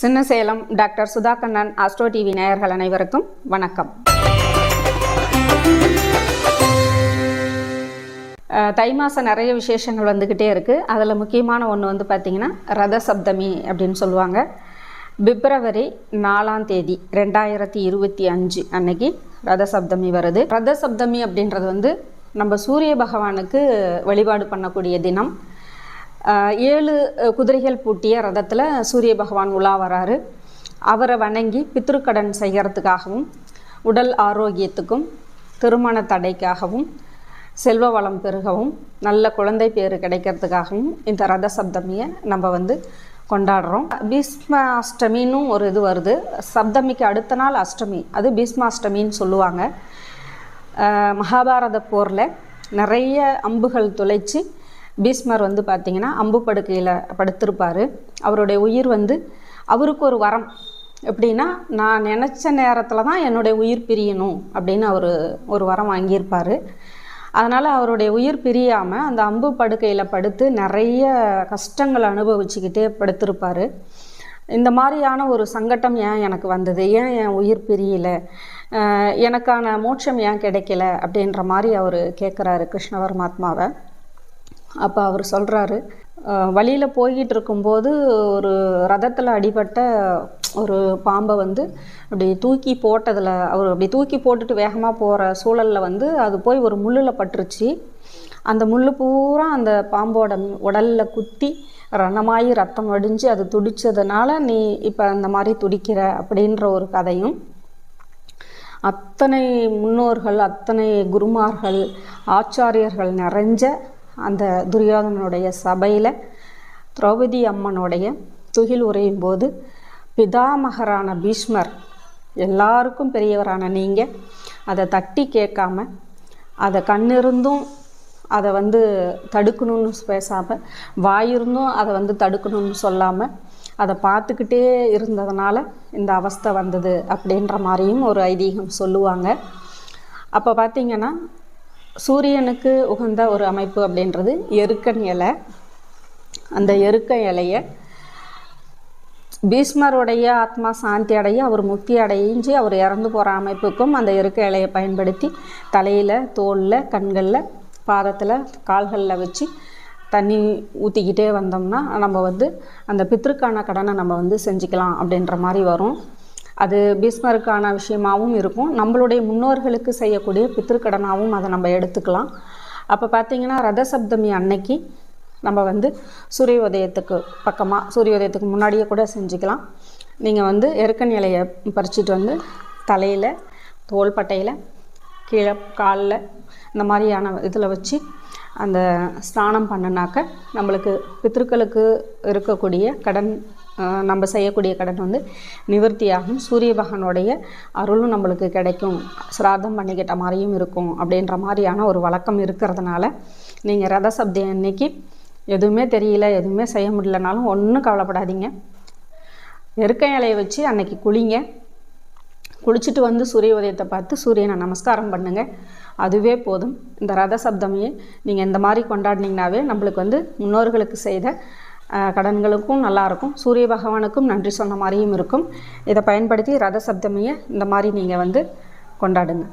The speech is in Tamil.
Chinnasalem doctor Sudhakannan Astro TV நேயர்கள் அனைவருக்கும் வணக்கம். தை மாதம் நிறைய விசேஷங்கள் வந்துக்கிட்டே இருக்குது அதில் முக்கியமான ஒன்று வந்து பார்த்திங்கன்னா ரத சப்தமி அப்படின்னு சொல்லுவாங்க. பிப்ரவரி நாலாம் தேதி ரெண்டாயிரத்தி இருபத்தி அஞ்சு அன்னைக்கு ரத சப்தமி வருது. ரத சப்தமி அப்படின்றது வந்து நம்ம சூரிய பகவானுக்கு வழிபாடு பண்ணக்கூடிய தினம். ஏழு குதிரைகள் பூட்டிய ரதத்தில் சூரிய பகவான் உலா வராரு. அவரை வணங்கி பித்ருக்கடன் செய்கிறதுக்காகவும் உடல் ஆரோக்கியத்துக்கும் திருமண தடைக்காகவும் செல்வ வளம் பெருகவும் நல்ல குழந்தை பேர் கிடைக்கிறதுக்காகவும் இந்த ரத சப்தமியை நம்ம வந்து கொண்டாடுறோம். பீஷ்ம அஷ்டமின்னும் ஒரு இது வருது. சப்தமிக்கு அடுத்த நாள் அஷ்டமி. அது பீஷ்மாஷ்டமின்னு சொல்லுவாங்க. மகாபாரத போரில் நிறைய அம்புகள் துளைச்சி பீஷ்மர் வந்து பார்த்திங்கன்னா அம்பு படுக்கையில் படுத்திருப்பார். அவருடைய உயிர் வந்து அவருக்கு ஒரு வரம். எப்படின்னா நான் நினச்ச நேரத்தில் தான் என்னுடைய உயிர் பிரியணும் அப்படின்னு அவர் ஒரு வரம் வாங்கியிருப்பார். அதனால் அவருடைய உயிர் பிரியாமல் அந்த அம்பு படுக்கையில் படுத்து நிறைய கஷ்டங்களை அனுபவிச்சுக்கிட்டே படுத்திருப்பார். இந்த மாதிரியான ஒரு சங்கட்டம் ஏன் எனக்கு வந்தது? ஏன் என் உயிர் பிரியல? எனக்கான மோட்சம் ஏன் கிடைக்கல? அப்படின்ற மாதிரி அவர் கேட்குறாரு கிருஷ்ண பரமாத்மாவை அப்போ அவர் சொல்கிறாரு வழியில் போய்கிட்டு இருக்கும்போது ஒரு ரதத்தில் அடிபட்ட ஒரு பாம்பை வந்து அப்படி தூக்கி போட்டதில் அவர் அப்படி தூக்கி போட்டுட்டு வேகமாக போகிற சூழலில் வந்து அது போய் ஒரு முள்ளில் பட்டுருச்சு. அந்த முள் பூரா அந்த பாம்போட உடலில் குத்தி ரணமாயி ரத்தம் வடிஞ்சு அது துடித்ததுனால நீ இப்போ அந்த மாதிரி துடிக்கிற அப்படின்ற ஒரு கதையும் அத்தனை முன்னோர்கள் அத்தனை குருமார்கள் ஆச்சாரியர்கள் நிறைஞ்ச அந்த துரியோதனனுடைய சபையில் திரௌபதி அம்மனுடைய துகில் உரையும் போது பிதாமகரான பீஷ்மர் எல்லாருக்கும் பெரியவரான நீங்கள் அதை தட்டி கேட்காம அதை கண்ணிருந்தும் அதை வந்து தடுக்கணும்னு பேசாமல் வாயிருந்தும் அதை வந்து தடுக்கணும்னு சொல்லாமல் அதை பார்த்துக்கிட்டே இருந்ததுனால இந்த அவஸ்தை வந்தது அப்படின்ற மாதிரியும் ஒரு ஐதீகம் சொல்லுவாங்க. அப்போ பார்த்தீங்கன்னா சூரியனுக்கு உகந்த ஒரு அமைப்பு அப்படின்றது எருக்கன் இலை. அந்த எருக்க இலையை பீஷ்மருடைய ஆத்மா சாந்தி அடைய அவர் முக்தி அடைஞ்சு அவர் இறந்து போகிற அமைப்புக்கும் அந்த இருக்க இலையை பயன்படுத்தி தலையில் தோலில் கண்களில் பாதத்தில் கால்களில் வச்சு தண்ணி ஊற்றிக்கிட்டே வந்தோம்னா நம்ம வந்து அந்த பித்திருக்கான கடனை நம்ம வந்து செஞ்சுக்கலாம் அப்படின்ற மாதிரி வரும். அது பீஸ்மருக்கான விஷயமாகவும் இருக்கும். நம்மளுடைய முன்னோர்களுக்கு செய்யக்கூடிய பித்திருக்கடனாகவும் அதை நம்ம எடுத்துக்கலாம். அப்போ பார்த்தீங்கன்னா ரத சப்தமி அன்னைக்கு நம்ம வந்து சூரிய உதயத்துக்கு பக்கமாக சூரிய உதயத்துக்கு முன்னாடியே கூட செஞ்சுக்கலாம். நீங்கள் வந்து எருக்கன் இலையை பறிச்சிட்டு வந்து தலையில் தோள்பட்டையில் கீழே காலில் இந்த மாதிரியான இதில் வச்சு அந்த ஸ்நானம் பண்ணினாக்க நம்மளுக்கு பித்திருக்களுக்கு இருக்கக்கூடிய கடன் நம்ம செய்யக்கூடிய கடன் வந்து நிவர்த்தியாகும். சூரிய பகவானுடைய அருளும் நம்மளுக்கு கிடைக்கும். சிராதம் பண்ணிக்கிட்ட மாதிரியும் இருக்கும். அப்படின்ற மாதிரியான ஒரு வழக்கம் இருக்கிறதுனால நீங்கள் ரத சப்தி அன்னைக்கு எதுவுமே தெரியல எதுவுமே செய்ய முடியலனாலும் ஒன்றும் கவலைப்படாதீங்க. எருக்க இலையை வச்சு அன்னைக்கு குளிங்க. குளிச்சுட்டு வந்து சூரிய உதயத்தை பார்த்து சூரியனை நமஸ்காரம் பண்ணுங்கள் அதுவே போதும். இந்த ரத சப்தமையே நீங்கள் இந்த மாதிரி கொண்டாடினீங்கனாவே நம்மளுக்கு வந்து முன்னோர்களுக்கு செய்த கடன்களுக்கும் நல்லாயிருக்கும். சூரிய பகவானுக்கும் நன்றி சொன்ன மாதிரியும் இருக்கும். இதை பயன்படுத்தி ரத சப்தமியை இந்த மாதிரி நீங்கள் வந்து கொண்டாடுங்க.